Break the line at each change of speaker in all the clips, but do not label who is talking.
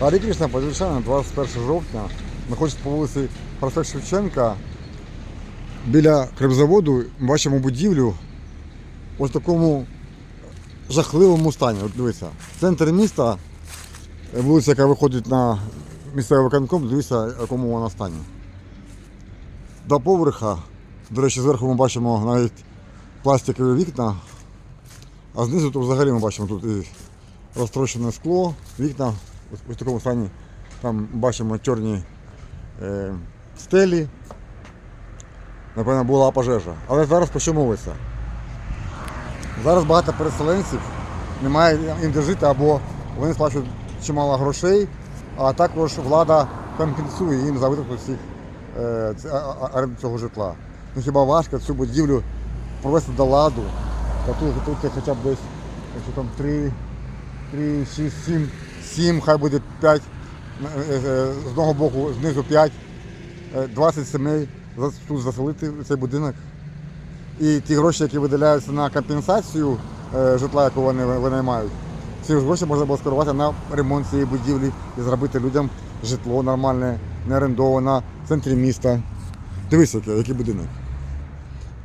Гарі Кришна, Подільчана, 21 жовтня. Знаходиться по вулиці Проспект Шевченка. Біля кремзаводу ми бачимо будівлю ось в такому жахливому стані. От дивіться, центр міста, вулиця, яка виходить на місцевий виконком, дивіться, в якому вона стані. До поверха, до речі, зверху ми бачимо навіть пластикові вікна, а знизу то взагалі ми бачимо тут і розтрощене скло, вікна ось, в такому стані. Там бачимо чорні е, стелі. Напевно, була пожежа. Але зараз про що мовиться? Зараз багато переселенців, немає їм де жити, або вони сплачують чимало грошей, а також влада компенсує їм за витрату всіх е, цього житла. Ну хіба важко цю будівлю провести до ладу? Та тут, тут хоча б десь, якщо там 3, 3, 6, 7, 7, хай буде 5, з одного боку, знизу 5, е, 20 сімей тут заселити в цей будинок. І ті гроші, які виділяються на компенсацію е, житла, яку вони винаймають, ці гроші можна було скерувати на ремонт цієї будівлі і зробити людям житло нормальне, не орендоване в центрі міста. Дивись, який будинок.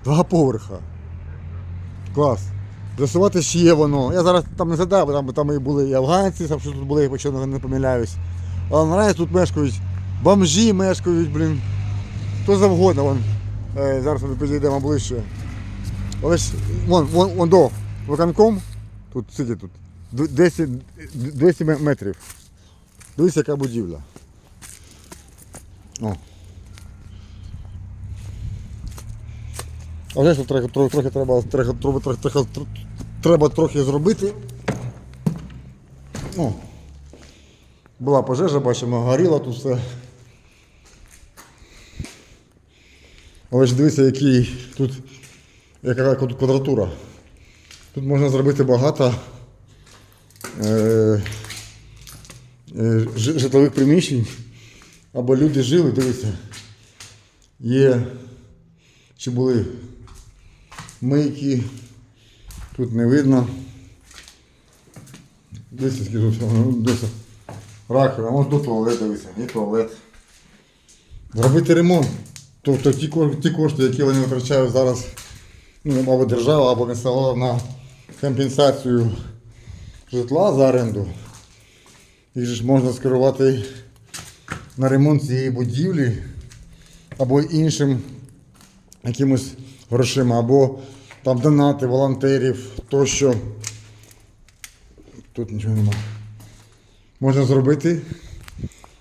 Два поверха. Клас. З'ясувати, ще є воно. Я зараз там не згадаю, бо там, там і були і афганці, там що тут були, якщо не помиляюсь. Але наразі тут мешкають бомжі мешкають, блін. Хто завгодно. Вон. Е, зараз ми підійдемо ближче. Але ж вон, вон, вон до виконком, тут скільки тут? Д- 10, 200 метрів. Дивись, яка будівля. О. А вже що трохи, трохи, треба, трохи, трохи, трохи, треба трохи зробити. О. Була пожежа, бачимо, горіло тут все. Але ж дивіться, який тут, яка квадратура. Тут можна зробити багато е, е, жи- житлових приміщень. Або люди жили, дивіться. Є чи були мийки, тут не видно. Тут всього. Ну, Дивіться. Раковина, ось до туалет, дивіться, і туалет. Зробити ремонт. Тобто ті, ті кошти, які вони витрачають зараз, ну, або держава, або місцева на компенсацію житла за оренду, їх ж можна скерувати на ремонт цієї будівлі або іншим якимось грошима, або там донати волонтерів тощо. Тут нічого немає. Можна зробити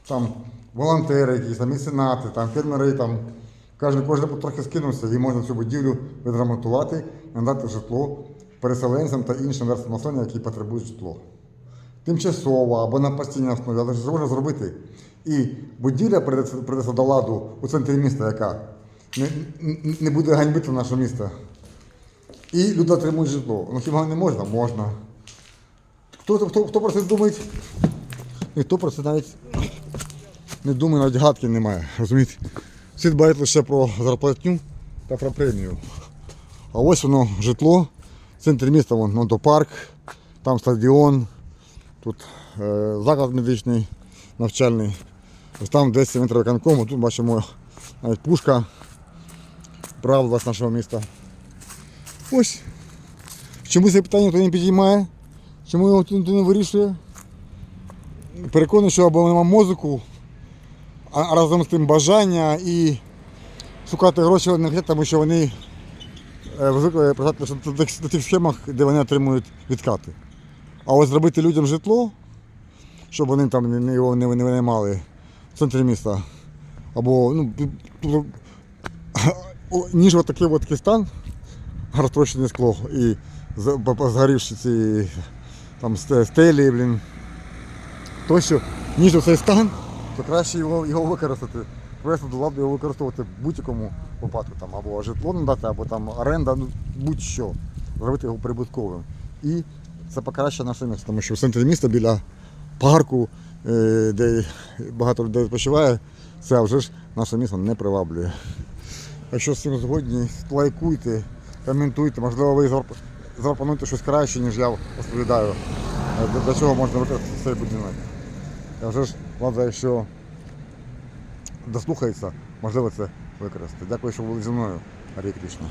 там волонтери, якісь там меценати, там фермери, там кожен кожен трохи скинувся і можна цю будівлю відремонтувати, надати житло переселенцям та іншим верствам населення, які потребують житло. Тимчасово або на постійній основі, але ж можна зробити. І будівля прийдеться до ладу у центрі міста, яка не, не- буде ганьбити наше місто. І люди отримують житло. Ну хіба не можна? Можна. Хто, хто, хто про це думає? Ніхто про це навіть не думає, навіть гадки немає. Розумієте? Всі дбають лише про зарплатню та про премію. А ось воно житло, в центрі міста вон мотопарк, там стадіон, тут е, заклад медичний, навчальний. Ось там 10 метрів виконкому, тут бачимо навіть пушка, правда з нашого міста. Ось. Чому це питання ніхто не підіймає? Чому його ніхто не вирішує? Переконаний, що або нема мозку, а разом з тим бажання і шукати гроші не хочуть, тому що вони е, звикли працювати на тих, схемах, де вони отримують відкати. А ось зробити людям житло, щоб вони там його не, винаймали в центрі міста. Або ну, ніж такий от стан, розтрощене скло і з- по- по- згорівші ці там стелі, блін, тощо, ніж цей стан, то краще його, його використати. Просто ладу його використовувати в будь-якому випадку, там, або житло надати, або там оренда, ну будь-що. Зробити його прибутковим. І це покращує наше місто, тому що в центрі міста біля парку, е, де багато людей відпочиває, це вже ж наше місто не приваблює. Якщо з цим згодні, лайкуйте, коментуйте, можливо, ви запропонуєте щось краще, ніж я розповідаю. Е, Для для чого можна використати цей будинок. Я вже ж влада, якщо дослухається, можливо це використати. Дякую, що були зі мною. Гарі Крішна.